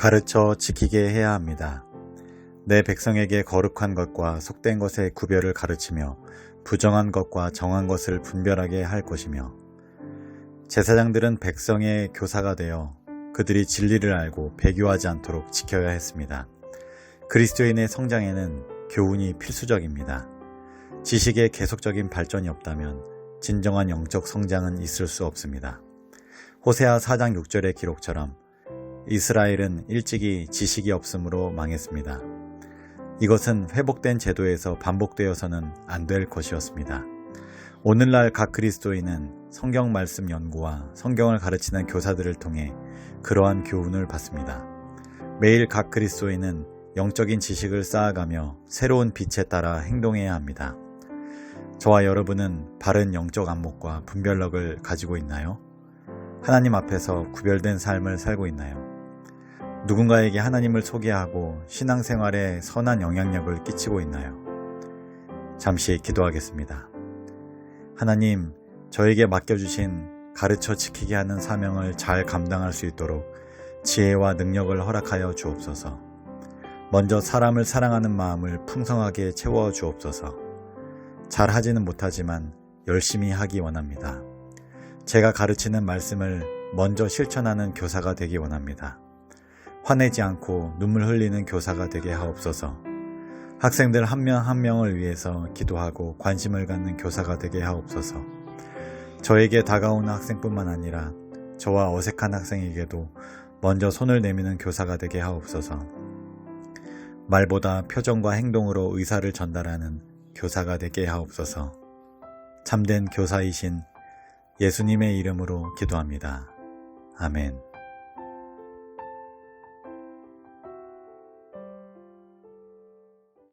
가르쳐 지키게 해야 합니다. 내 백성에게 거룩한 것과 속된 것의 구별을 가르치며 부정한 것과 정한 것을 분별하게 할 것이며 제사장들은 백성의 교사가 되어 그들이 진리를 알고 배교하지 않도록 지켜야 했습니다. 그리스도인의 성장에는 교훈이 필수적입니다. 지식의 계속적인 발전이 없다면 진정한 영적 성장은 있을 수 없습니다. 호세아 4장 6절의 기록처럼 이스라엘은 일찍이 지식이 없으므로 망했습니다. 이것은 회복된 제도에서 반복되어서는 안 될 것이었습니다. 오늘날 각 그리스도인은 성경 말씀 연구와 성경을 가르치는 교사들을 통해 그러한 교훈을 받습니다. 매일 각 그리스도인은 영적인 지식을 쌓아가며 새로운 빛에 따라 행동해야 합니다. 저와 여러분은 바른 영적 안목과 분별력을 가지고 있나요? 하나님 앞에서 구별된 삶을 살고 있나요? 누군가에게 하나님을 소개하고 신앙생활에 선한 영향력을 끼치고 있나요? 잠시 기도하겠습니다. 하나님, 저에게 맡겨주신 가르쳐 지키게 하는 사명을 잘 감당할 수 있도록 지혜와 능력을 허락하여 주옵소서. 먼저 사람을 사랑하는 마음을 풍성하게 채워 주옵소서. 잘 하지는 못하지만 열심히 하기 원합니다. 제가 가르치는 말씀을 먼저 실천하는 교사가 되기 원합니다. 화내지 않고 눈물 흘리는 교사가 되게 하옵소서. 학생들 한명한 명을 위해서 기도하고 관심을 갖는 교사가 되게 하옵소서. 저에게 다가오는 학생뿐만 아니라 저와 어색한 학생에게도 먼저 손을 내미는 교사가 되게 하옵소서. 말보다 표정과 행동으로 의사를 전달하는 교사가 되게 하옵소서. 참된 교사이신 예수님의 이름으로 기도합니다. 아멘.